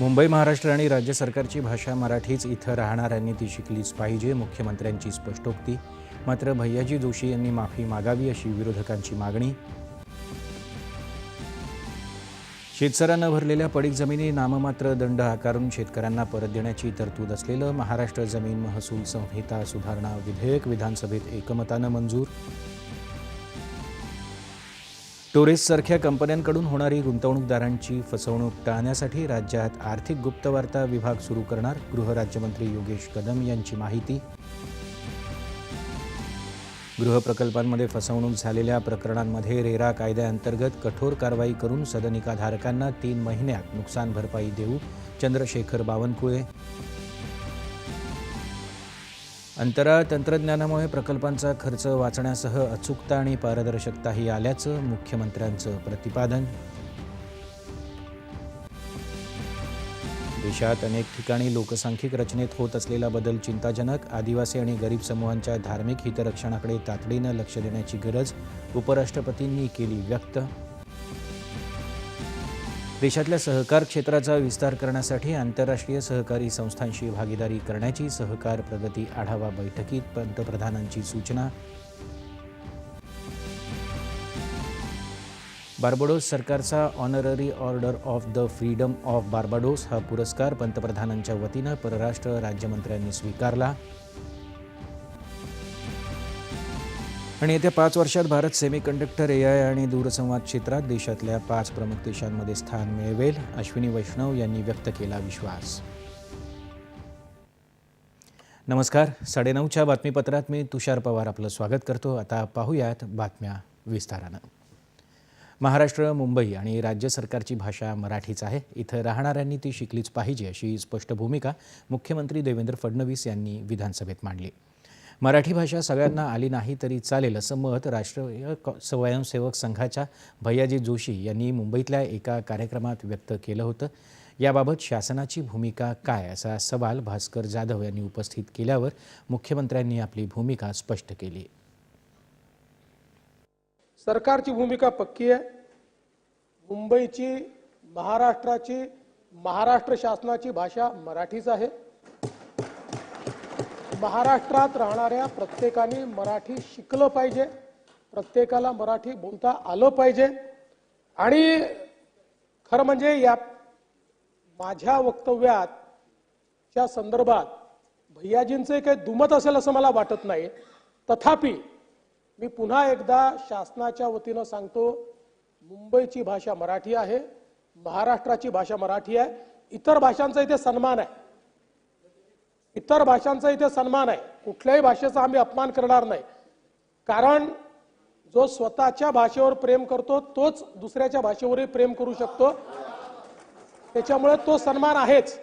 मुंबई महाराष्ट्र आणि राज्य सरकारची भाषा मराठीच इथं राहणाऱ्यांनी ती शिकलीच पाहिजे मुख्यमंत्र्यांची स्पष्टोक्ती. मात्र भैयाजी जोशी यांनी माफी मागावी अशी विरोधकांची मागणी. शेतसरानं भरलेल्या पडीक जमिनी नाममात्र दंड आकारून शेतकऱ्यांना परत देण्याची तरतूद असलेलं महाराष्ट्र जमीन महसूल संहिता सुधारणा विधेयक विधानसभेत एकमतानं मंजूर टुरिस्टसारख्या कंपन्यांकडून होणारी गुंतवणूकदारांची फसवणूक टाळण्यासाठी राज्यात आर्थिक गुप्तवार्ता विभाग सुरू करणार गृहराज्यमंत्री योगेश कदम यांची माहिती. गृहप्रकल्पांमध्ये फसवणूक झालेल्या प्रकरणांमध्ये रेरा कायद्याअंतर्गत कठोर कारवाई करून सदनिकाधारकांना तीन महिन्यात नुकसान भरपाई देऊ चंद्रशेखर बावनकुळे अंतराळ तंत्रज्ञानामुळे प्रकल्पांचा खर्च वाचण्यासह अचूकता आणि पारदर्शकताही आल्याचं मुख्यमंत्र्यांचं प्रतिपादन. देशात अनेक ठिकाणी लोकसांख्यिक रचनेत होत असलेला बदल चिंताजनक. आदिवासी आणि गरीब समूहांच्या धार्मिक हितरक्षणाकडे तातडीनं लक्ष देण्याची गरज उपराष्ट्रपतींनी केली व्यक्त. देशातल्या सहकार क्षेत्राचा विस्तार करण्यासाठी आंतरराष्ट्रीय सहकारी संस्थांशी भागीदारी करण्याची सहकार प्रगती आढावा बैठकीत पंतप्रधानांची सूचना. बार्बाडोस सरकारचा honorary order of the freedom of Barbados हा पुरस्कार पंतप्रधानांच्या वतीनं परराष्ट्र राज्यमंत्र्यांनी स्वीकारला. आणि येत्या पाच वर्षात भारत सेमीकंडक्टर ए आय आणि दूरसंवाद क्षेत्रात देशातल्या पाच प्रमुख देशांमध्ये स्थान मिळवेल अश्विनी वैष्णव यांनी व्यक्त केला विश्वास. नमस्कार. साडेनऊच्या बातमीपत्रात मी तुषार पवार आपलं स्वागत करतो. आता पाहूयात बातम्या विस्तारानं. महाराष्ट्र मुंबई आणि राज्य सरकारची भाषा मराठीच आहे. इथं राहणाऱ्यांनी ती शिकलीच पाहिजे अशी स्पष्ट भूमिका मुख्यमंत्री देवेंद्र फडणवीस यांनी विधानसभेत मांडली. मराठी भाषा सगळ्यांना आली नाही तरी चालेल असं मत राष्ट्रीय स्वयंसेवक संघाच्या भैयाजी जोशी यांनी मुंबईतल्या एका कार्यक्रमात व्यक्त केलं होतं. याबाबत शासनाची भूमिका काय असा सवाल भास्कर जाधव यांनी उपस्थित केल्यावर मुख्यमंत्र्यांनी आपली भूमिका स्पष्ट केली. सरकारची भूमिका पक्की आहे. मुंबईची महाराष्ट्राची महाराष्ट्र शासनाची भाषा मराठीच आहे. महाराष्ट्रात राहणाऱ्या प्रत्येकाने मराठी शिकलं पाहिजे. प्रत्येकाला मराठी बोलता आलं पाहिजे. आणि खरं म्हणजे या माझ्या वक्तव्यात च्या संदर्भात भैयाजींचे काही दुमत असेल असं मला वाटत नाही. तथापि मी पुन्हा एकदा शासनाच्या वतीनं सांगतो मुंबईची भाषा मराठी आहे महाराष्ट्राची भाषा मराठी आहे इतर भाषांचा इथे सन्मान आहे. इतर भाषांचा इथे सन्मान आहे. कुठल्याही भाषेचा आम्ही अपमान करणार नाही. कारण जो स्वतःच्या भाषेवर प्रेम करतो तोच दुसऱ्याच्या भाषेवरही प्रेम करू शकतो. त्याच्यामुळे तो सन्मान आहेच.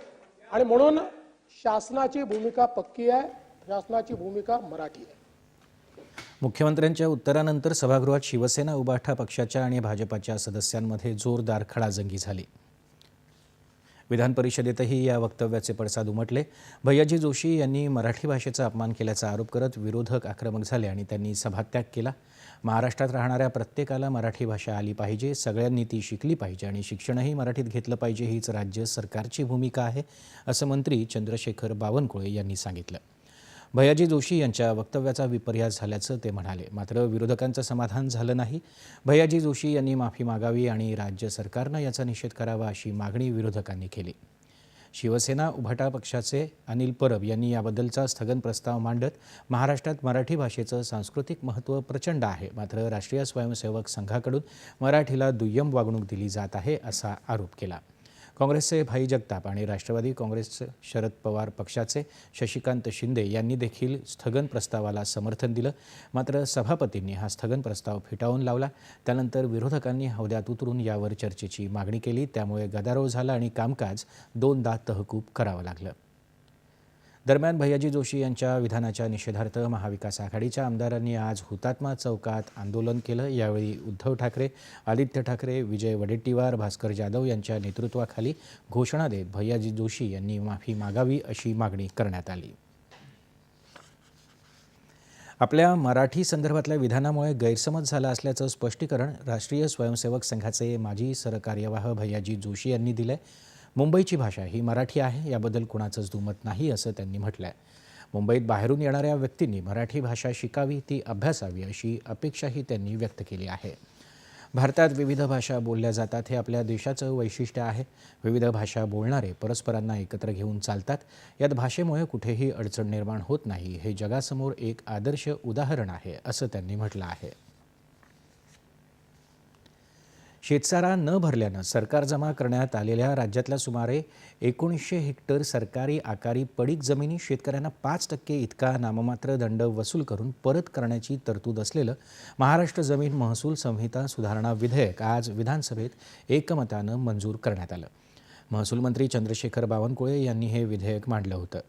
आणि म्हणून शासनाची भूमिका पक्की आहे शासनाची भूमिका मराठी आहे. मुख्यमंत्र्यांच्या उत्तरानंतर सभागृहात शिवसेना उबाठा पक्षाच्या आणि भाजपाच्या सदस्यांमध्ये जोरदार खडाजंगी झाली. विधान परिषदेतही या वक्तव्याचे पडसाद उमटले. भैयाजी जोशी यांनी मराठी भाषेचा अपमान केल्याचा आरोप करत विरोधक आक्रमक झाले आणि त्यांनी सभात्याग केला. महाराष्ट्रात राहणाऱ्या प्रत्येकाला मराठी भाषा आली पाहिजे सगळ्यांनी ती शिकली पाहिजे आणि शिक्षणही मराठीत घेतलं पाहिजे हीच राज्य सरकारची भूमिका आहे असं मंत्री चंद्रशेखर बावनकुळे यांनी सांगितलं. भैयाजी जोशी यांच्या वक्तव्याचा विपर्यास झाल्याचं ते म्हणाले. मात्र विरोधकांचं समाधान झालं नाही. भैयाजी जोशी यांनी माफी मागावी आणि राज्य सरकारनं याचा निषेध करावा अशी मागणी विरोधकांनी केली. शिवसेना उभाटा पक्षाचे अनिल परब यांनी याबद्दलचा स्थगन प्रस्ताव मांडत महाराष्ट्रात मराठी भाषेचं सांस्कृतिक महत्त्व प्रचंड आहे. मात्र राष्ट्रीय स्वयंसेवक संघाकडून मराठीला दुय्यम वागणूक दिली जात आहे असा आरोप केला. काँग्रेसचे भाई जगताप आणि राष्ट्रवादी काँग्रेस शरद पवार पक्षाचे शशिकांत शिंदे यांनी देखील स्थगन प्रस्तावाला समर्थन दिलं. मात्र सभापतींनी हा स्थगन प्रस्ताव फिटावून लावला. त्यानंतर विरोधकांनी हौद्यात उतरून यावर चर्चेची मागणी केली. त्यामुळे गदारोळ झाला आणि कामकाज दोनदा तहकूब करावं लागलं. दरम्यान भैयाजी जोशी यांच्या विधानाच्या निषेधार्थ महाविकास आघाडीच्या आमदारांनी आज हुतात्मा चौकात आंदोलन केलं. यावेळी उद्धव ठाकरे आदित्य ठाकरे विजय वडेट्टीवार भास्कर जाधव यांच्या नेतृत्वाखाली घोषणा देत भैयाजी जोशी यांनी माफी मागावी अशी मागणी करण्यात आली. आपल्या मराठी संदर्भातल्या विधानामुळे गैरसमज झाला असल्याचं स्पष्टीकरण राष्ट्रीय स्वयंसेवक संघाचे माजी सरकार्यवाह भैयाजी जोशी यांनी दिलं आहे मुंबईची भाषा ही मराठी आहे याबद्दल कुणाचंच दुमत नाही असं त्यांनी म्हटलं आहे मुंबईत बाहेरून येणाऱ्या व्यक्तींनी मराठी भाषा शिकावी ती अभ्यासावी अशी अपेक्षाही त्यांनी व्यक्त केली आहे. भारतात विविध भाषा बोलल्या जातात हे आपल्या देशाचं वैशिष्ट्य आहे. विविध भाषा बोलणारे परस्परांना एकत्र घेऊन चालतात. यात भाषेमुळे कुठेही अडचण निर्माण होत नाही. हे जगासमोर एक आदर्श उदाहरण आहे असं त्यांनी म्हटलं आहे. शेतसारा न भरल्यानं सरकार जमा करण्यात आलेल्या राज्यातल्या सुमारे एकोणीसशे हेक्टर सरकारी आकारी पडीक जमिनी शेतकऱ्यांना पाच टक्के इतका नाममात्र दंड वसूल करून परत करण्याची तरतूद असलेलं महाराष्ट्र जमीन महसूल संहिता सुधारणा विधेयक आज विधानसभेत एकमतानं मंजूर करण्यात आलं. महसूल मंत्री चंद्रशेखर बावनकुळे यांनी हे विधेयक मांडलं होतं.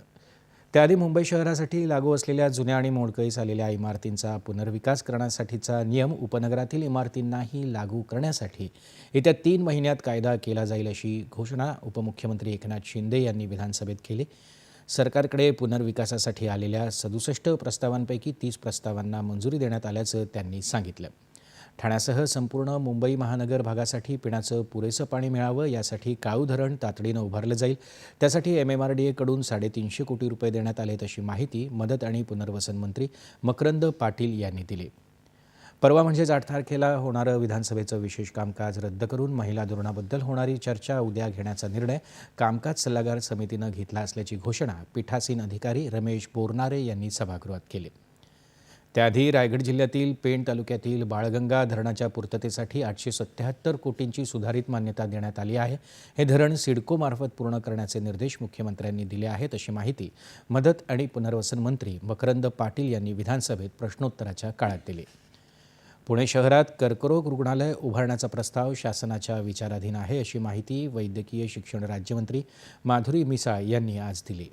त्याआधी मुंबई शहरासाठी लागू असलेल्या जुन्या आणि मोडकळीस आलेल्या इमारतींचा पुनर्विकास करण्यासाठीचा नियम उपनगरातील इमारतींनाही लागू करण्यासाठी येत्या तीन महिन्यात कायदा केला जाईल अशी घोषणा उपमुख्यमंत्री एकनाथ शिंदे यांनी विधानसभेत केली. सरकारकडे पुनर्विकासासाठी आलेल्या सदुसष्ट प्रस्तावांपैकी तीस प्रस्तावांना मंजुरी देण्यात आल्याचं त्यांनी सांगितलं. ठाण्यासह संपूर्ण मुंबई महानगर भागासाठी पिण्याचं पुरेसं पाणी मिळावं यासाठी काळू धरण तातडीनं उभारलं जाईल. त्यासाठी एम एम आर डी एकडून साडेतीनशे कोटी रुपये देण्यात आले अशी माहिती मदत आणि पुनर्वसन मंत्री मकरंद पाटील यांनी दिली. परवा म्हणजेच आठ तारखेला होणारं विधानसभेचं विशेष कामकाज रद्द करून महिला धोरणाबद्दल होणारी चर्चा उद्या घेण्याचा निर्णय कामकाज सल्लागार समितीनं घेतला असल्याची घोषणा पीठासीन अधिकारी रमेश बोरनारे यांनी सभागृहात केली. त्याआधी रायगड जिल्ह्यातील पेण तालुक्यातील बाळगंगा धरणाच्या पूर्ततेसाठी आठशे सत्याहत्तर कोटींची सुधारित मान्यता देण्यात आली आहे. हे धरण सिडकोमार्फत पूर्ण करण्याचे निर्देश मुख्यमंत्र्यांनी दिले आहेत अशी माहिती मदत आणि पुनर्वसन मंत्री मकरंद पाटील यांनी विधानसभेत प्रश्नोत्तराच्या काळात दिली. पुणे शहरात कर्करोग रुग्णालय उभारण्याचा प्रस्ताव शासनाच्या विचाराधीन आहे अशी माहिती वैद्यकीय शिक्षण राज्यमंत्री माधुरी मिसाळ यांनी आज दिली.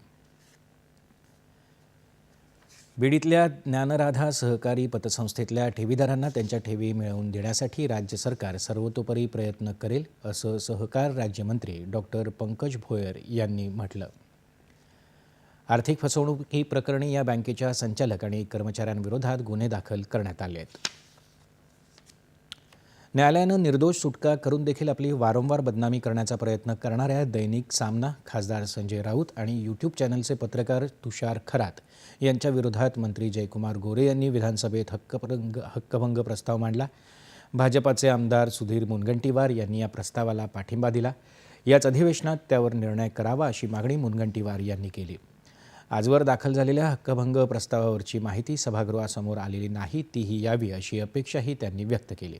बीडीतल्या ज्ञानराधा सहकारी पतसंस्थेतल्या ठेवीदारांना त्यांच्या ठेवी मिळवून देण्यासाठी राज्य सरकार सर्वतोपरी प्रयत्न करेल असं सहकार राज्यमंत्री डॉक्टर पंकज भोयर यांनी म्हटलं. आर्थिक फसवणुकी प्रकरणी या बँकेच्या संचालक आणि कर्मचाऱ्यांविरोधात गुन्हे दाखल करण्यात आले आहेत. न्यायालयानं निर्दोष सुटका करून देखील आपली वारंवार बदनामी करण्याचा प्रयत्न करणाऱ्या दैनिक सामना खासदार संजय राऊत आणि यूट्यूब चॅनलचे पत्रकार तुषार खरात यांच्या विरोधात मंत्री जयकुमार गोरे यांनी विधानसभेत हक्कभंग हक्कभंग प्रस्ताव मांडला. भाजपाचे आमदार सुधीर मुनगंटीवार यांनी या प्रस्तावाला पाठिंबा दिला. याच अधिवेशनात त्यावर निर्णय करावा अशी मागणी मुनगंटीवार यांनी केली. आजवर दाखल झालेल्या हक्कभंग प्रस्तावावरची माहिती सभागृहासमोर आलेली नाही तीही यावी अशी अपेक्षाही त्यांनी व्यक्त केली.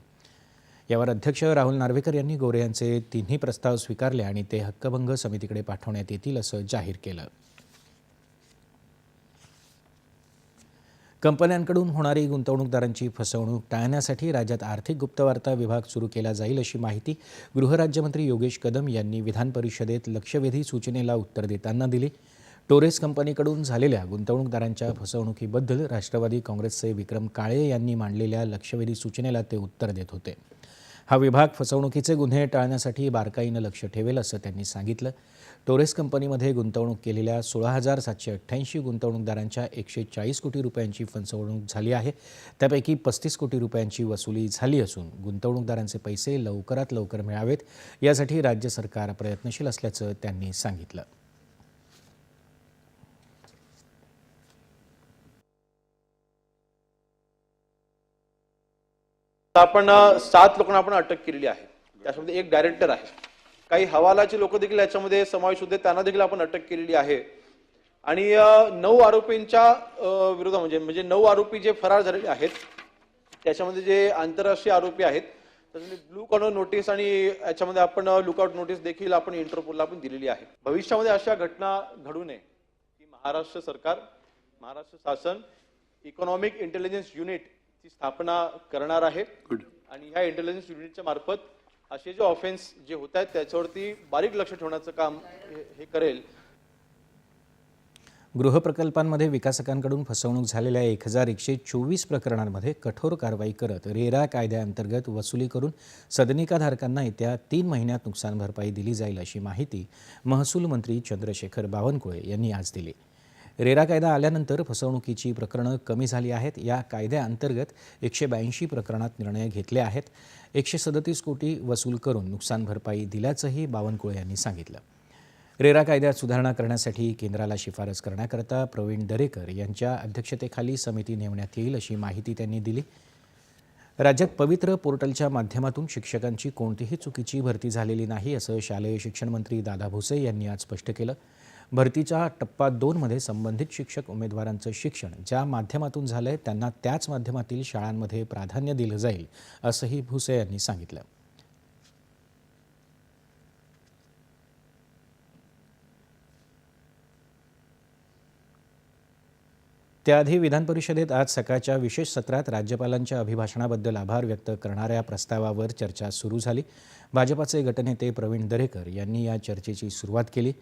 यावर अध्यक्ष राहुल नार्वेकर यांनी गोरे यांचे तिन्ही प्रस्ताव स्वीकारले आणि ते हक्कभंग समितीकडे पाठवण्यात येतील असं जाहीर केलं. कंपन्यांकडून होणारी गुंतवणूकदारांची फसवणूक टाळण्यासाठी राज्यात आर्थिक गुप्तवार्ता विभाग सुरू केला जाईल अशी माहिती गृहराज्यमंत्री योगेश कदम यांनी विधान परिषदेत लक्षवेधी सूचनेला उत्तर देताना दिली. टोरेस कंपनीकडून झालेल्या गुंतवणूकदारांच्या फसवणुकीबद्दल राष्ट्रवादी काँग्रेसचे विक्रम काळे यांनी मांडलेल्या लक्षवेधी सूचनेला ते उत्तर देत होते. हा विभाग फसवणुकीचे गुन्हे टाळण्यासाठी बारकाईनं लक्ष ठेवेल असं त्यांनी सांगितलं. टोरेस कंपनीमध्ये गुंतवणूक केलेल्या सोळा हजार सातशे अठ्ठ्याऐंशी गुंतवणूकदारांच्या एकशे चाळीस कोटी रुपयांची फसवणूक झाली आहे. त्यापैकी पस्तीस कोटी रुपयांची वसुली झाली असून गुंतवणूकदारांचे पैसे लवकरात लवकर मिळावेत यासाठी राज्य सरकार प्रयत्नशील असल्याचं त्यांनी सांगितलं. तर आपण सात लोकांना आपण अटक केलेली आहे. त्याच्यामध्ये एक डायरेक्टर आहे. काही हवालाचे लोक देखील याच्यामध्ये समावेश होते त्यांना देखील आपण अटक केलेली आहे. आणि नऊ आरोपींच्या विरोधात म्हणजे म्हणजे नऊ आरोपी जे फरार झालेले आहेत त्याच्यामध्ये जे आंतरराष्ट्रीय आरोपी आहेत त्याच्यामध्ये ब्लू कॉर्नर नोटीस आणि याच्यामध्ये आपण लुकआउट नोटीस देखील आपण इंटरपोलला आपण दिलेली आहे. भविष्यामध्ये अशा घटना घडू नये की महाराष्ट्र सरकार महाराष्ट्र शासन इकॉनॉमिक इंटेलिजन्स युनिट ची स्थापना करणार आहे. आणि ह्या इंटेलिजन्स युनिटच्या मार्फत असे जे ऑफेन्स जे होत आहेत त्याच्यावरती बारीक लक्ष ठेवण्याचं काम हे हे करेल. गृहप्रकल्पांमध्ये विकासकांकडून फसवणूक झालेल्या एक हजार एकशे चोवीस प्रकरणांमध्ये कठोर कारवाई करत रेरा कायद्याअंतर्गत वसुली करून सदनिकाधारकांना येत्या तीन महिन्यात नुकसान भरपाई दिली जाईल अशी माहिती महसूल मंत्री चंद्रशेखर बावनकुळे यांनी आज दिली. रेरा कायदा आल्यानंतर फसवणुकीची प्रकरणं कमी झाली आहेत. या कायद्याअंतर्गत एकशे ब्याऐंशी प्रकरणात निर्णय घेतले आहेत. एकशे सदतीस कोटी वसूल करून नुकसान भरपाई दिल्याचंही बावनकुळे यांनी सांगितलं. रेरा कायद्यात सुधारणा करण्यासाठी केंद्राला शिफारस करण्याकरता प्रवीण दरेकर यांच्या अध्यक्षतेखाली समिती नेमण्यात येईल अशी माहिती त्यांनी दिली. राज्यात पवित्र पोर्टलच्या माध्यमातून शिक्षकांची कोणतीही चुकीची भरती झालेली नाही असं शालेय शिक्षण मंत्री दादा भुसे यांनी आज स्पष्ट केलं. भरतीच्या टप्पा दोनमध्ये संबंधित शिक्षक उमेदवारांचं शिक्षण ज्या माध्यमातून झालंय त्यांना त्याच माध्यमातील शाळांमध्ये प्राधान्य दिलं जाईल असंही भुसे यांनी सांगितलं. त्याआधी विधान परिषदेत आज सकाळच्या विशेष सत्रात राज्यपालांच्या अभिभाषणाबद्दल आभार व्यक्त करणाऱ्या प्रस्तावावर चर्चा सुरू झाली. भाजपाचे गटनेते प्रवीण दरेकर यांनी या चर्चेची सुरुवात केली.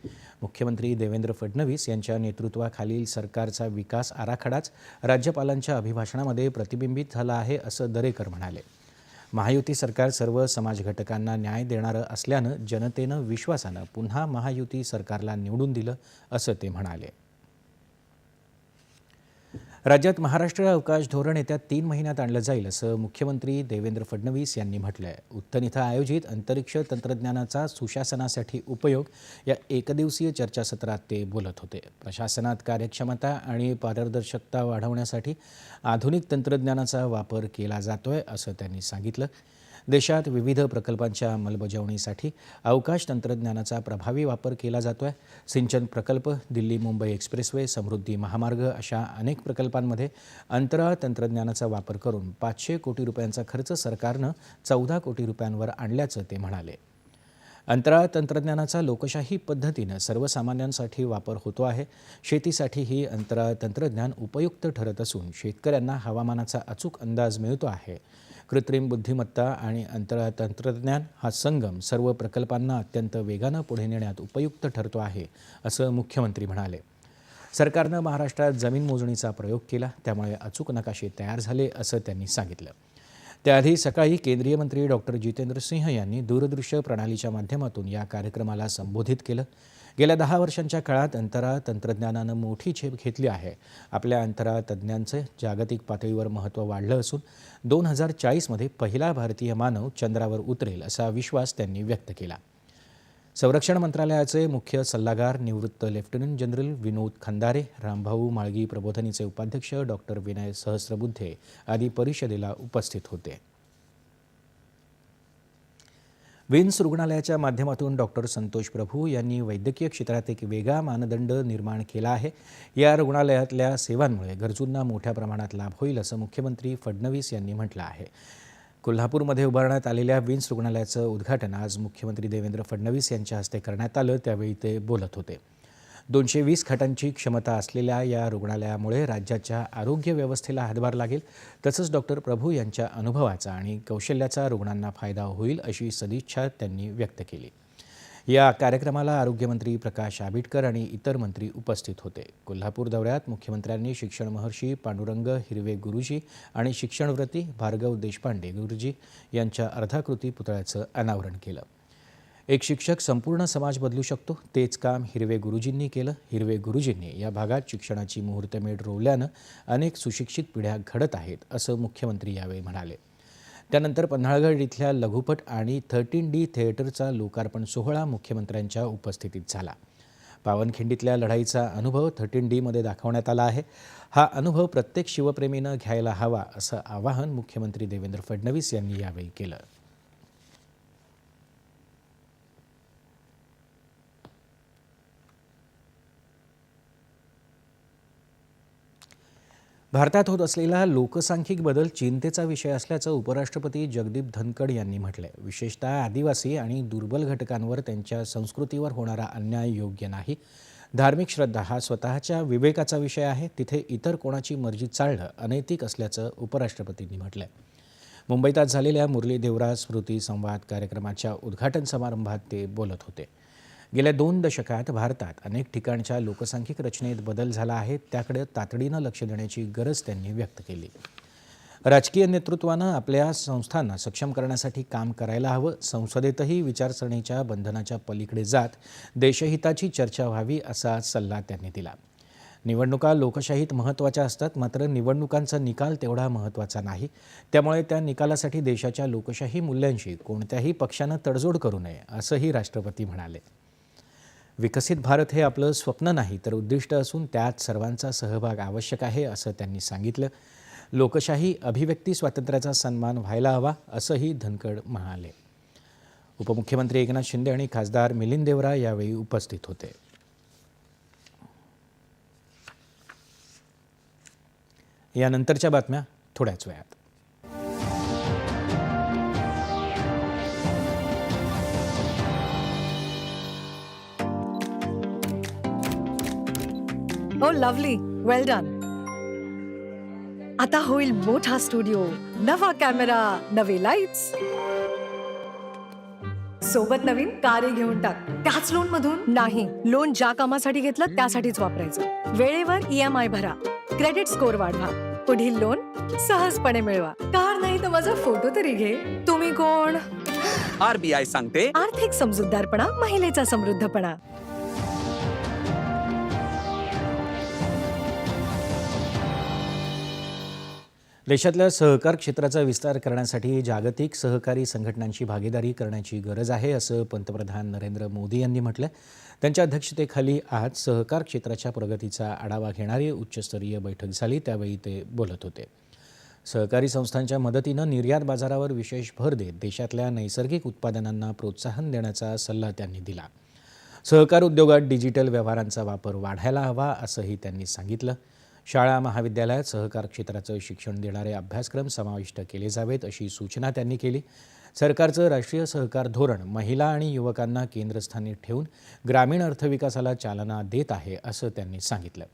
मुख्यमंत्री देवेंद्र फडणवीस यांच्या नेतृत्वाखालील सरकारचा विकास आराखडाच राज्यपालांच्या अभिभाषणामध्ये प्रतिबिंबित झाला आहे असं दरेकर म्हणाले. महायुती सरकार सर्व समाज घटकांना न्याय देणारं असल्यानं जनतेनं विश्वासानं पुन्हा महायुती सरकारला निवडून दिलं असं ते म्हणाले. राज्यात महाराष्ट्र अवकाश धोरण येत्या तीन महिन्यात आणलं जाईल असं मुख्यमंत्री देवेंद्र फडणवीस यांनी म्हटलं आहे उत्तन इथं आयोजित अंतरिक्ष तंत्रज्ञानाचा सुशासनासाठी उपयोग या एकदिवसीय चर्चासत्रात ते बोलत होते. प्रशासनात कार्यक्षमता आणि पारदर्शकता वाढवण्यासाठी आधुनिक तंत्रज्ञानाचा वापर केला जातोय असं त्यांनी सांगितलं. देशात विविध प्रकल्पांच्या अंमलबजावणीसाठी अवकाश तंत्रज्ञानाचा प्रभावी वापर केला जातोय. सिंचन प्रकल्प दिल्ली मुंबई एक्सप्रेसवे समृद्धी महामार्ग अशा अनेक प्रकल्पांमध्ये अंतराळ तंत्रज्ञानाचा वापर करून पाचशे कोटी रुपयांचा खर्च सरकारनं चौदा कोटी रुपयांवर आणल्याचं ते म्हणाले. अंतराळ तंत्रज्ञानाचा लोकशाही पद्धतीनं सर्वसामान्यांसाठी वापर होतो आहे. शेतीसाठीही अंतराळ तंत्रज्ञान उपयुक्त ठरत असून शेतकऱ्यांना हवामानाचा अचूक अंदाज मिळतो आहे. कृत्रिम बुद्धिमत्ता आणि अंतर तंत्रज्ञान हा संगम सर्व प्रकल्पांना अत्यंत वेगानं पुढे नेण्यात उपयुक्त ठरतो आहे असं मुख्यमंत्री म्हणाले. सरकारनं महाराष्ट्रात जमीन मोजणीचा प्रयोग केला त्यामुळे अचूक नकाशे तयार झाले असं त्यांनी सांगितलं. त्याआधी सकाळी केंद्रीय मंत्री डॉक्टर जितेंद्र सिंह यांनी दूरदृश्य प्रणालीच्या माध्यमातून या कार्यक्रमाला संबोधित केलं. गेल्या दहा वर्षांच्या काळात अंतराळ तंत्रज्ञानानं मोठी झेप घेतली आहे. आपल्या अंतराळ तज्ज्ञांचं जागतिक पातळीवर महत्त्व वाढलं असून दोन हजार चाळीसमध्ये पहिला भारतीय मानव चंद्रावर उतरेल असा विश्वास त्यांनी व्यक्त केला. संरक्षण मंत्रालयाचे मुख्य सल्लागार निवृत्त लेफ्टनंट जनरल विनोद खंदारे रामभाऊ माळगी प्रबोधनीचे उपाध्यक्ष डॉक्टर विनय सहस्रबुद्धे आदी परिषदेला उपस्थित होते. विन्स रुग्णालयाच्या माध्यमातून डॉक्टर संतोष प्रभू यांनी वैद्यकीय क्षेत्रात एक वेगळा मानदंड निर्माण केला आहे. या रुग्णालयातल्या सेवांमुळे गरजूंना मोठ्या प्रमाणात लाभ होईल असं मुख्यमंत्री फडणवीस यांनी म्हटलं आहे. कोल्हापूरमध्ये उभारण्यात आलेल्या विन्स रुग्णालयाचं उद्घाटन आज मुख्यमंत्री देवेंद्र फडणवीस यांच्या हस्ते करण्यात आलं त्यावेळी ते बोलत होते. दोनशे वीस खाटांची क्षमता असलेल्या या रुग्णालयामुळे राज्याच्या आरोग्य व्यवस्थेला हातभार लागेल. तसंच डॉक्टर प्रभू यांच्या अनुभवाचा आणि कौशल्याचा रुग्णांना फायदा होईल अशी सदिच्छा त्यांनी व्यक्त केली. या कार्यक्रमाला आरोग्यमंत्री प्रकाश आबिटकर आणि इतर मंत्री उपस्थित होते. कोल्हापूर दौऱ्यात मुख्यमंत्र्यांनी शिक्षण महर्षी पांडुरंग हिरवे गुरुजी आणि शिक्षणव्रती भार्गव देशपांडे गुरुजी यांच्या अर्धाकृती पुतळ्याचं अनावरण केलं. एक शिक्षक संपूर्ण समाज बदलू शकतो. तेच काम हिरवे गुरुजींनी केलं. हिरवे गुरुजींनी या भागात शिक्षणाची मुहूर्तमेढ रोवल्यानं अनेक सुशिक्षित पिढ्या घडत आहेत असं मुख्यमंत्री यावेळी म्हणाले. त्यानंतर पन्हाळगड इथल्या लघुपट आणि थर्टीन डी थिएटरचा लोकार्पण सोहळा मुख्यमंत्र्यांच्या उपस्थितीत झाला. पावनखिंडीतल्या लढाईचा अनुभव थर्टीन डीमध्ये दाखवण्यात आला आहे. हा अनुभव प्रत्येक शिवप्रेमीनं घ्यायला हवा असं आवाहन मुख्यमंत्री देवेंद्र फडणवीस यांनी यावेळी केलं. भारतात होत असलेला लोकसांख्यिक बदल चिंतेचा विषय असल्याचं उपराष्ट्रपती जगदीप धनकड यांनी म्हटलंय. विशेषतः आदिवासी आणि दुर्बल घटकांवर त्यांच्या संस्कृतीवर होणारा अन्याय योग्य नाही. धार्मिक श्रद्धा हा स्वतःच्या विवेकाचा विषय आहे. तिथे इतर कोणाची मर्जी चालणं अनैतिक असल्याचं उपराष्ट्रपतींनी म्हटलंय. मुंबईत आज झालेल्या मुरली देवरा स्मृती संवाद कार्यक्रमाच्या उद्घाटन समारंभात ते बोलत होते. गेल्या दोन दशकात भारतात अनेक ठिकाणच्या लोकसांख्यिक रचनेत बदल झाला आहे त्याकडे तातडीनं लक्ष देण्याची गरज त्यांनी व्यक्त केली. राजकीय नेतृत्वानं आपल्या संस्थांना सक्षम करण्यासाठी काम करायला हवं संसदेतही विचारसरणीच्या बंधनाच्या पलीकडे जात देशहिताची चर्चा व्हावी असा सल्ला त्यांनी दिला. निवडणुका लोकशाहीत महत्त्वाच्या असतात मात्र निवडणुकांचा निकाल तेवढा महत्त्वाचा नाही. त्यामुळे त्या निकालासाठी देशाच्या लोकशाही मूल्यांशी कोणत्याही पक्षानं तडजोड करू नये असंही राष्ट्रपती म्हणाले. विकसित भारत हे आपलं स्वप्न नाही तर उद्दिष्ट असून त्यात सर्वांचा सहभाग आवश्यक आहे असं त्यांनी सांगितलं. लोकशाही अभिव्यक्ती स्वातंत्र्याचा सन्मान व्हायला हवा असंही धनखड म्हणाले. उपमुख्यमंत्री एकनाथ शिंदे आणि खासदार मिलिंद देवरा यावेळी उपस्थित होते. यानंतरच्या बातम्या थोड्याच वेळात. हो लवली वेल डन आता होईल मोठा स्टुडिओ नवा कॅमेरा नवे लाईट्स सोबत नवीन कारही घेऊन टाक. त्याच लोन मधून नाही. लोन ज्या कामासाठी घेतलं त्यासाठीच वापरायचं. वेळेवर ई एम आय भरा. क्रेडिट स्कोअर वाढवा. पुढील लोन सहजपणे मिळवा. कार नाही तर माझा फोटो तरी घे. तुम्ही कोण? आरबीआय सांगते. आर्थिक समजूतदारपणा महिलेचा समृद्धपणा. देशातल्या सहकार क्षेत्राचा विस्तार करण्यासाठी जागतिक सहकारी संघटनांची भागीदारी करण्याची गरज आहे असं पंतप्रधान नरेंद्र मोदी यांनी म्हटलं त्यांच्या अध्यक्षतेखाली आज सहकार क्षेत्राच्या प्रगतीचा आढावा घेणारी उच्चस्तरीय बैठक झाली त्यावेळी ते बोलत होते. सहकारी संस्थांच्या मदतीनं निर्यात बाजारावर विशेष भर देत देशातल्या नैसर्गिक उत्पादनांना प्रोत्साहन देण्याचा सल्ला त्यांनी दिला. सहकार उद्योगात डिजिटल व्यवहारांचा वापर वाढायला हवा असंही त्यांनी सांगितलं. शाळा महाविद्यालयात सहकार क्षेत्राचं शिक्षण देणारे अभ्यासक्रम समाविष्ट केले जावेत अशी सूचना त्यांनी केली. सरकारचं राष्ट्रीय सहकार धोरण महिला आणि युवकांना केंद्रस्थानी ठेवून ग्रामीण अर्थविकासाला चालना देत आहे असं त्यांनी सांगितलं.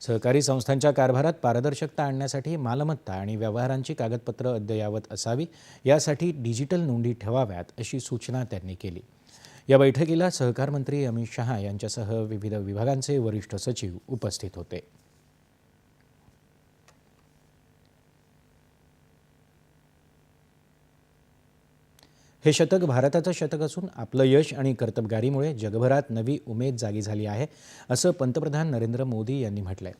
सहकारी संस्थांच्या कारभारात पारदर्शकता आणण्यासाठी मालमत्ता आणि व्यवहारांची कागदपत्रं अद्ययावत असावी यासाठी डिजिटल नोंदी ठेवाव्यात अशी सूचना त्यांनी केली. या बैठकीला सहकार मंत्री अमित शहा यांच्यासह विविध विभागांचे वरिष्ठ सचिव उपस्थित होते. हे शतक भारताचं शतक असून आपलं यश आणि कर्तबगारीमुळे जगभरात नवी उमेद जागी झाली आहे असं पंतप्रधान नरेंद्र मोदी यांनी म्हटलंय.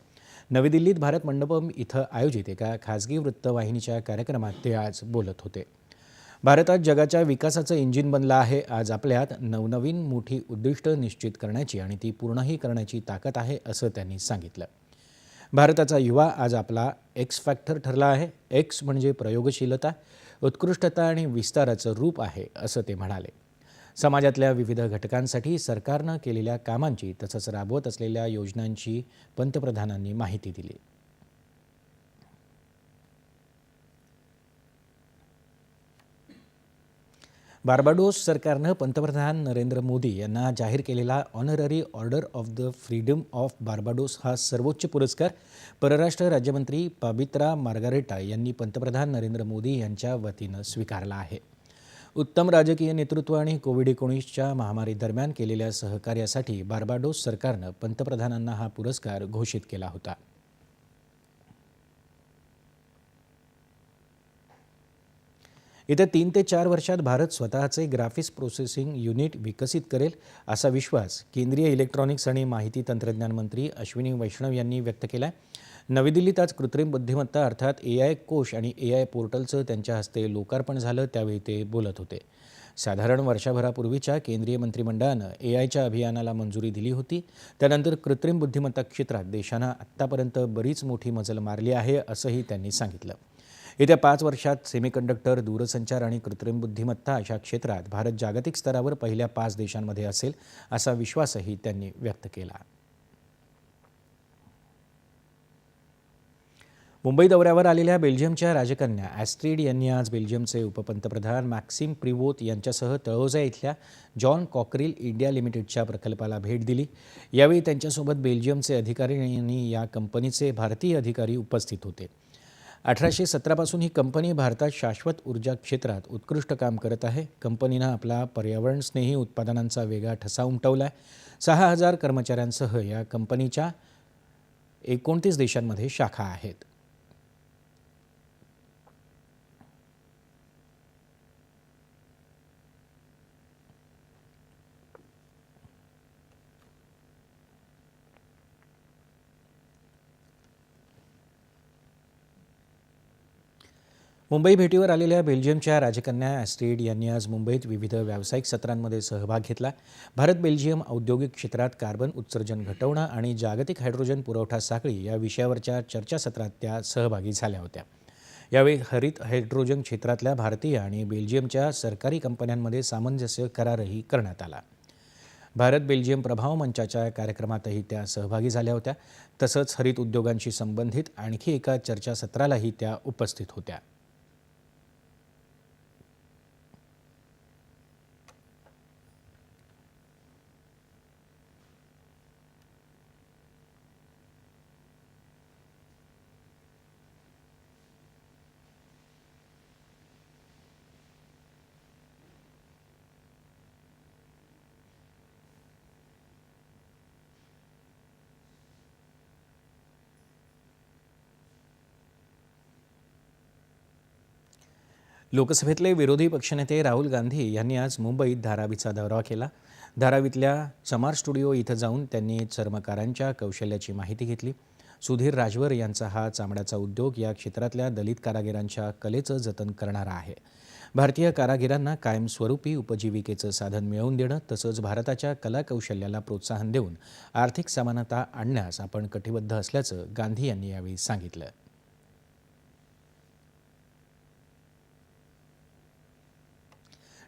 नवी दिल्लीत भारत मंडपम इथं आयोजित एका खासगी वृत्तवाहिनीच्या कार्यक्रमात ते आज बोलत होते. भारतात जगाच्या विकासाचं इंजिन बनलं आहे आज आपल्यात नवनवीन मोठी उद्दिष्ट निश्चित करण्याची आणि ती पूर्णही करण्याची ताकद आहे असं त्यांनी सांगितलं. भारताचा युवा आज आपला एक्स फॅक्टर ठरला आहे. एक्स म्हणजे प्रयोगशीलता उत्कृष्टता आणि विस्ताराचं रूप आहे असं ते म्हणाले. समाजातल्या विविध घटकांसाठी सरकारनं केलेल्या कामांची तसंच राबवत असलेल्या योजनांची पंतप्रधानांनी माहिती दिली. बार्बाडोस सरकारनं पंतप्रधान नरेंद्र मोदी यांना जाहीर केलेला honorary order of the freedom of Barbados हा सर्वोच्च पुरस्कार परराष्ट्र राज्यमंत्री पाबित्रा मार्गारेटा यांनी पंतप्रधान नरेंद्र मोदी यांच्या वतीनं स्वीकारला आहे. उत्तम राजकीय नेतृत्व आणि कोविड एकोणीसच्या महामारीदरम्यान केलेल्या सहकार्यासाठी बार्बाडोस सरकारनं पंतप्रधानांना हा पुरस्कार घोषित केला होता. येत्या तीन ते चार वर्षात भारत स्वतःचे ग्राफिक्स प्रोसेसिंग युनिट विकसित करेल असा विश्वास केंद्रीय इलेक्ट्रॉनिक्स आणि माहिती तंत्रज्ञान मंत्री अश्विनी वैष्णव यांनी व्यक्त केला आहे नवी दिल्लीत आज कृत्रिम बुद्धिमत्ता अर्थात ए आय कोश आणि ए आय पोर्टलचं त्यांच्या हस्ते लोकार्पण झालं त्यावेळी ते बोलत होते. साधारण वर्षभरापूर्वीच्या केंद्रीय मंत्रिमंडळानं ए आयच्या अभियानाला मंजुरी दिली होती. त्यानंतर कृत्रिम बुद्धिमत्ता क्षेत्रात देशानं आत्तापर्यंत बरीच मोठी मजल मारली आहे असंही त्यांनी सांगितलं. येत्या पाच वर्षात सेमीकंडक्टर दूरसंचार आणि कृत्रिम बुद्धिमत्ता अशा क्षेत्रात भारत जागतिक स्तरावर पहिल्या पाच देशांमध्ये असेल असा विश्वासही त्यांनी व्यक्त केला. मुंबई दौऱ्यावर आलेल्या बेल्जियमच्या राजकन्या ॲस्ट्रीड यांनी आज बेल्जियमचे उपपंतप्रधान मॅक्सिम प्रिवोत यांच्यासह तळोजा इथल्या जॉन कॉकरिल इंडिया लिमिटेडच्या प्रकल्पाला भेट दिली. यावेळी त्यांच्यासोबत बेल्जियमचे अधिकारी आणि या कंपनीचे भारतीय अधिकारी उपस्थित होते. अठराशे सतरापासून ही कंपनी भारतात शाश्वत ऊर्जा क्षेत्रात उत्कृष्ट काम करत आहे. कंपनीनं आपला पर्यावरणस्नेही उत्पादनांचा वेगळा ठसा उमटवला आहे सहा हजार कर्मचाऱ्यांसह या कंपनीच्या एकोणतीस देशांमध्ये शाखा आहेत. मुंबई भेटीवर आलेल्या बेल्जियमच्या राजकन्या ॲस्ट्रीड यांनी आज मुंबईत विविध व्यावसायिक सत्रांमध्ये सहभाग घेतला. भारत बेल्जियम औद्योगिक क्षेत्रात कार्बन उत्सर्जन घटवणं आणि जागतिक हायड्रोजन पुरवठा साखळी या विषयावरच्या चर्चासत्रात त्या सहभागी झाल्या होत्या. यावेळी हरित हायड्रोजन क्षेत्रातल्या भारतीय आणि बेल्जियमच्या सरकारी कंपन्यांमध्ये सामंजस्य करारही करण्यात आला. भारत बेल्जियम प्रभाव मंचाच्या कार्यक्रमातही त्या सहभागी झाल्या होत्या. तसंच हरित उद्योगांशी संबंधित आणखी एका चर्चासत्रालाही त्या उपस्थित होत्या. लोकसभेतले विरोधी पक्षनेते राहुल गांधी यांनी आज मुंबईत धारावीचा दौरा केला. धारावीतल्या चमार स्टुडिओ इथं जाऊन त्यांनी चर्मकारांच्या कौशल्याची माहिती घेतली. सुधीर राजवर यांचा हा चामड्याचा उद्योग या क्षेत्रातल्या दलित कारागिरांच्या कलेचं जतन करणारा आहे. भारतीय कारागिरांना कायमस्वरूपी उपजीविकेचं साधन मिळवून देणं तसंच भारताच्या कलाकौशल्याला प्रोत्साहन देऊन आर्थिक समानता आणण्यास आपण कटिबद्ध असल्याचं गांधी यांनी यावेळी सांगितलं.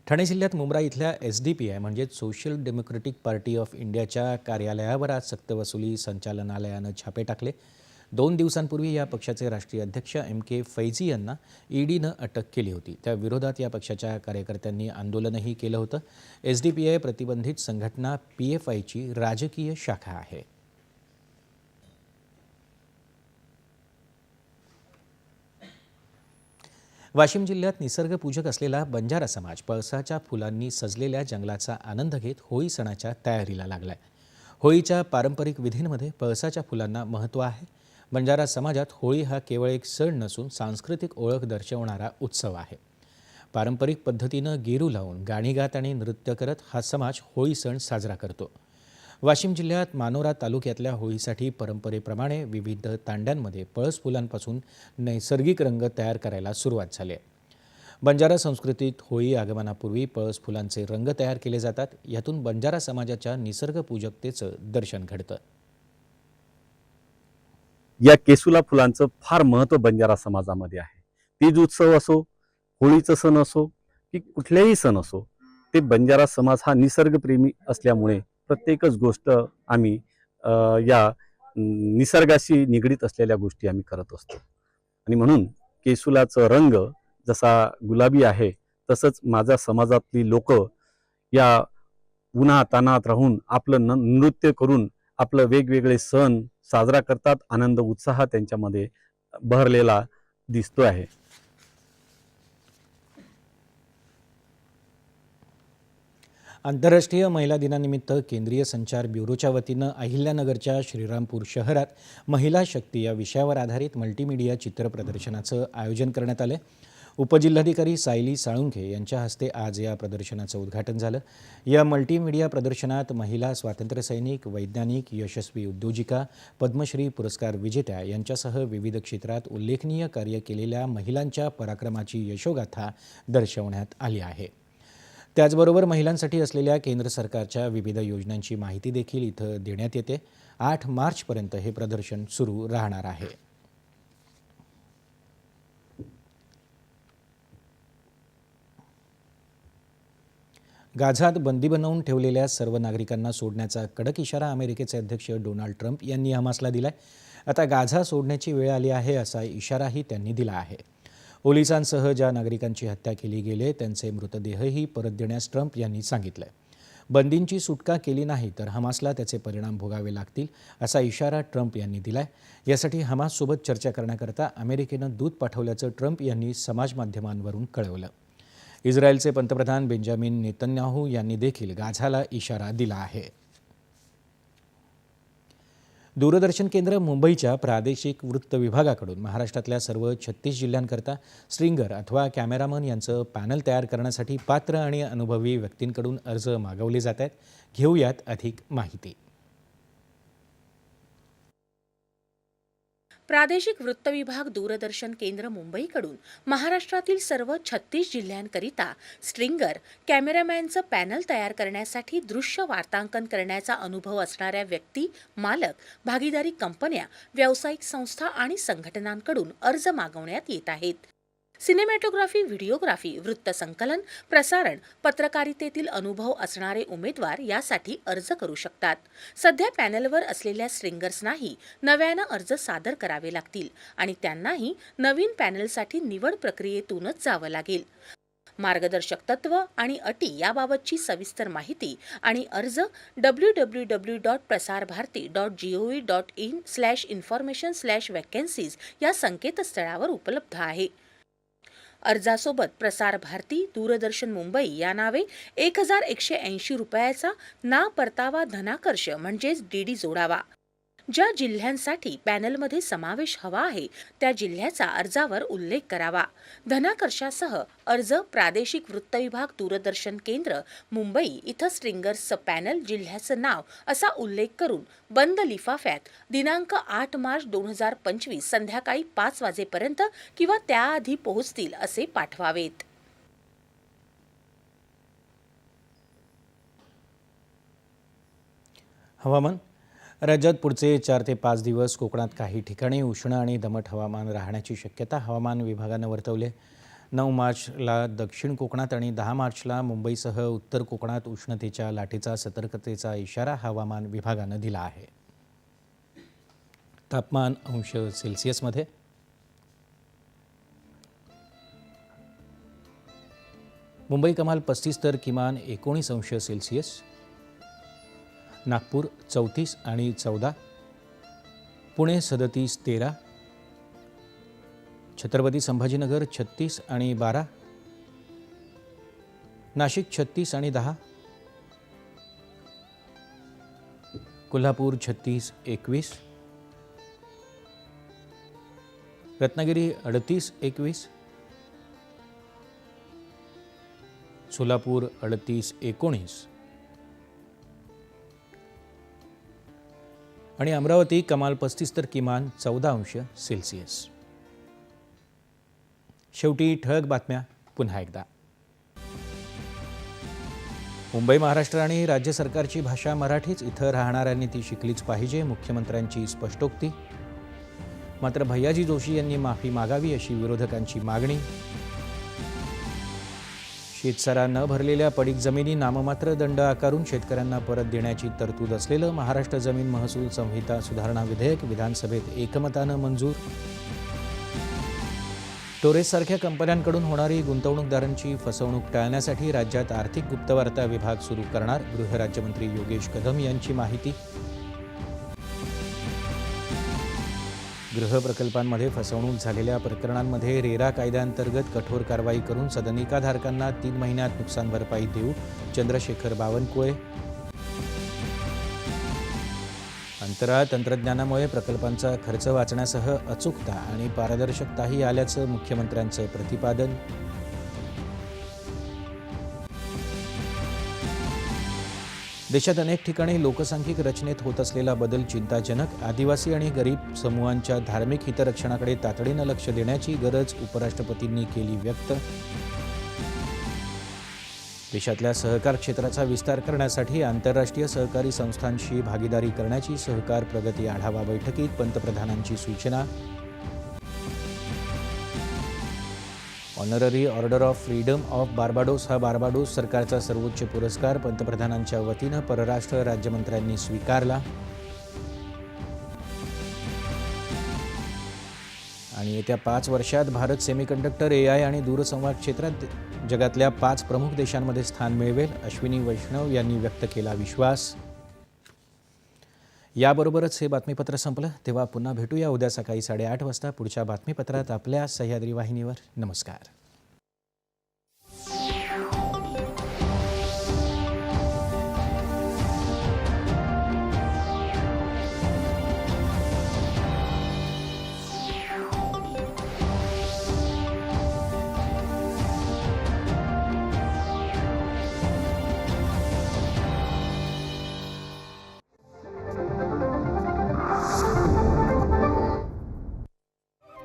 ठाणे जिल्ह्यात मुंब्रा इथल्या एस डी पी आय म्हणजेच सोशल डेमोक्रेटिक पार्टी ऑफ इंडियाच्या कार्यालयावर आज सक्तवसुली संचालनालयानं छापे टाकले. दोन दिवसांपूर्वी या पक्षाचे राष्ट्रीय अध्यक्ष एम के फैझी यांना ईडीनं अटक केली होती. त्या विरोधात या पक्षाच्या कार्यकर्त्यांनी आंदोलनही केलं होतं. एस डी पी आय प्रतिबंधित संघटना पी एफ आयची राजकीय शाखा आहे. वाशिम जिल्ह्यात निसर्गपूजक असलेला बंजारा समाज पळसाच्या फुलांनी सजलेल्या जंगलाचा आनंद घेत होळी सणाच्या तयारीला लागलाय. होळीच्या पारंपरिक विधींमध्ये पळसाच्या फुलांना महत्त्व आहे. बंजारा समाजात होळी हा केवळ एक सण नसून सांस्कृतिक ओळख दर्शवणारा उत्सव आहे. पारंपरिक पद्धतीनं गेरू लावून गाणी गात आणि नृत्य करत हा समाज होळी सण साजरा करतो. वाशिम जिल्ह्यात मानोरा तालुक्यातल्या होळीसाठी परंपरेप्रमाणे विविध तांड्यांमध्ये पळस फुलांपासून नैसर्गिक रंग तयार करायला सुरुवात झाली आहे. बंजारा संस्कृतीत होळी आगमनापूर्वी पळस फुलांचे रंग तयार केले जातात. यातून बंजारा समाजाच्या निसर्गपूजकतेचं दर्शन घडतं. या केसुला फुलांचं फार महत्त्व बंजारा समाजामध्ये आहे. तीज उत्सव असो होळीचं सण असो की कुठलेही सण असो ते बंजारा समाज हा निसर्गप्रेमी असल्यामुळे प्रत्येकच गोष्ट आम्ही या निसर्गाशी निगडीत असलेल्या गोष्टी आम्ही करत असतो. आणि म्हणून केसुलाचं रंग जसा गुलाबी आहे तसंच माझ्या समाजातली लोक या उन्हा तानात राहून आपलं न नृत्य करून आपलं वेगवेगळे सण साजरा करतात आनंद उत्साह त्यांच्यामध्ये बहरलेला दिसतो आहे. आंतरराष्ट्रीय महिला दिनानिमित्त केंद्रीय संचार ब्युरोच्या वतीनं अहिल्यानगरच्या श्रीरामपूर शहरात महिला शक्ती या विषयावर आधारित मल्टीमीडिया चित्र प्रदर्शनाचं आयोजन करण्यात आलं. उपजिल्हाधिकारी सायली साळुंखे यांच्या हस्ते आज या प्रदर्शनाचं उद्घाटन झालं. या मल्टीमीडिया प्रदर्शनात महिला स्वातंत्र्यसैनिक वैज्ञानिक यशस्वी उद्योजिका पद्मश्री पुरस्कार विजेत्या यांच्यासह विविध क्षेत्रात उल्लेखनीय कार्य केलेल्या महिलांच्या पराक्रमाची यशोगाथा दर्शवण्यात आली आहे. त्याचबरोबर महिलांसाठी असलेल्या केंद्र सरकारच्या विविध योजनांची माहिती देखील इथं देण्यात येते. आठ मार्चपर्यंत हे प्रदर्शन सुरू राहणार आहे. गाझात बंदी बनवून ठेवलेल्या सर्व नागरिकांना सोडण्याचा कडक इशारा अमेरिकेचे अध्यक्ष डोनाल्ड ट्रम्प यांनी हमासला दिलाय. आता गाझा सोडण्याची वेळ आली आहे असा इशाराही त्यांनी दिला आहे. पोलिसांसह ज्या नागरिकांची हत्या केली गेले त्यांचे मृतदेहही परत देण्यास ट्रम्प यांनी सांगितलं बंदींची सुटका केली नाही तर हमासला त्याचे परिणाम भोगावे लागतील असा इशारा ट्रम्प यांनी दिलाय. यासाठी हमाससोबत चर्चा करण्याकरता अमेरिकेनं दूत पाठवल्याचं ट्रम्प यांनी समाजमाध्यमांवरून कळवलं. इस्रायलचे पंतप्रधान बेंजामिन नेतन्याहू यांनी देखील गाझाला इशारा दिला आहे. दूरदर्शन केंद्र मुंबईच्या प्रादेशिक वृत्त विभागाकडून महाराष्ट्रातल्या सर्व छत्तीस जिल्ह्यांकरता स्ट्रिंगर अथवा कॅमेरामन यांचं पॅनल तयार करण्यासाठी पात्र आणि अनुभवी व्यक्तींकडून अर्ज मागवले जात आहेत. घेऊयात अधिक माहिती. प्रादेशिक वृत्त विभाग दूरदर्शन केंद्र मुंबईकडून महाराष्ट्रातील सर्व छत्तीस जिल्ह्यांकरिता स्ट्रिंगर कॅमेरामॅनचं पॅनल तयार करण्यासाठी दृश्य वार्तांकन करण्याचा अनुभव असणाऱ्या व्यक्ती मालक भागीदारी कंपन्या व्यावसायिक संस्था आणि संघटनांकडून अर्ज मागवण्यात येत आहेत. सिनेमॅटोग्राफी व्हिडिओग्राफी वृत्तसंकलन प्रसारण पत्रकारितेतील अनुभव असणारे उमेदवार यासाठी अर्ज करू शकतात. सध्या पॅनलवर असलेल्या स्ट्रिंगर्सनाही नव्यानं अर्ज सादर करावे लागतील आणि त्यांनाही नवीन पॅनलसाठी निवड प्रक्रियेतूनच जावं लागेल. मार्गदर्शक तत्व आणि अटी याबाबतची सविस्तर माहिती आणि अर्ज W W W dot Prasar Bharati dot G O V dot in slash information slash vacancies या संकेतस्थळावर उपलब्ध आहे. अर्जासोबत प्रसार भारती दूरदर्शन मुंबई या नावे एक हजार एकशे ऐंशी रुपयाचा ना परतावा धनाकर्ष म्हणजेच डीडी जोडावा. ज्या जिल्ह्यांसाठी पॅनलमध्ये समावेश हवा आहे त्या जिल्ह्याचा अर्जावर उल्लेख करावा. धनाकर्षासह अर्ज प्रादेशिक वृत्त विभाग दूरदर्शन केंद्र मुंबई इथं स्ट्रिंगर्सचं पॅनल जिल्ह्याचं नाव असा उल्लेख करून बंद लिफाफ्यात दिनांक आठ मार्च दोन हजार पंचवीस संध्याकाळी पाच वाजेपर्यंत किंवा त्याआधी पोहोचतील असे पाठवावेत. हवामान राज्यात पुढचे चार ते पाच दिवस कोकणात काही ठिकाणी उष्ण आणि दमट हवामान राहण्याची शक्यता हवामान विभागानं वर्तवली आहे. नऊ मार्चला दक्षिण कोकणात आणि दहा मार्चला मुंबईसह उत्तर कोकणात उष्णतेच्या लाटेचा सतर्कतेचा इशारा हवामान विभागानं दिला आहे. तापमान अंश सेल्सिअसमध्ये. मुंबई कमाल पस्तीस तर किमान एकोणीस अंश सेल्सिअस. नागपूर चौतीस आणि चौदा. पुणे सदतीस तेरा. छत्रपती संभाजीनगर छत्तीस आणि बारा. नाशिक छत्तीस आणि दहा. कोल्हापूर छत्तीस एकवीस. रत्नागिरी अडतीस एकवीस. सोलापूर अडतीस एकोणीस. आणि अमरावती कमाल पस्तीस तर किमान चौदा अंश सेल्सिअस. शेवटी ठळक बातम्या पुन्हा एकदा. मुंबई महाराष्ट्र आणि राज्य सरकारची भाषा मराठीच इथं राहणाऱ्यांनी ती शिकलीच पाहिजे मुख्यमंत्र्यांची स्पष्टोक्ती. मात्र भैयाजी जोशी यांनी माफी मागावी अशी विरोधकांची मागणी शेतसरा न भरलेल्या पडीक जमिनी नाममात्र दंड आकारून शेतकऱ्यांना परत देण्याची तरतूद असलेलं महाराष्ट्र जमीन महसूल संहिता सुधारणा विधेयक विधानसभेत एकमतानं मंजूर. टोरेससारख्या कंपन्यांकडून होणारी गुंतवणूकदारांची फसवणूक टाळण्यासाठी राज्यात आर्थिक गुप्तवार्ता विभाग सुरू करणार गृहराज्यमंत्री योगेश कदम यांची माहिती. गृहप्रकल्पांमध्ये फसवणूक झालेल्या प्रकरणांमध्ये रेरा कायद्याअंतर्गत कठोर कारवाई करून सदनिकाधारकांना तीन महिन्यात नुकसान भरपाई देऊ चंद्रशेखर बावनकुळे. अंतराळ तंत्रज्ञानामुळे प्रकल्पांचा खर्च वाचण्यासह अचूकता आणि पारदर्शकताही आल्याचं मुख्यमंत्र्यांचं प्रतिपादन. देशात अनेक ठिकाणी लोकसांख्यिक रचनेत होत असलेला बदल चिंताजनक. आदिवासी आणि गरीब समूहांच्या धार्मिक हितरक्षणाकडे तातडीनं लक्ष देण्याची गरज उपराष्ट्रपतींनी केली व्यक्त. देशातल्या सहकार क्षेत्राचा विस्तार करण्यासाठी आंतरराष्ट्रीय सहकारी संस्थांशी भागीदारी करण्याची सहकार प्रगती आढावा बैठकीत पंतप्रधानांची सूचना. Honorary order of freedom of Barbados हा बार्बाडोस सरकारचा सर्वोच्च पुरस्कार पंतप्रधानांच्या वतीनं परराष्ट्र राज्यमंत्र्यांनी स्वीकारला. आणि येत्या पाच वर्षात भारत सेमीकंडक्टर ए आय आणि दूरसंवाद क्षेत्रात जगातल्या पाच प्रमुख देशांमध्ये स्थान मिळवेल अश्विनी वैष्णव यांनी व्यक्त केला विश्वास. याबरोबरच हे बातमीपत्र संपलं. तेव्हा पुन्हा भेटूया उद्या सकाळी साडेआठ वाजता पुढच्या बातमीपत्रात आपल्या सह्याद्री वाहिनीवर. नमस्कार.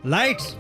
lights.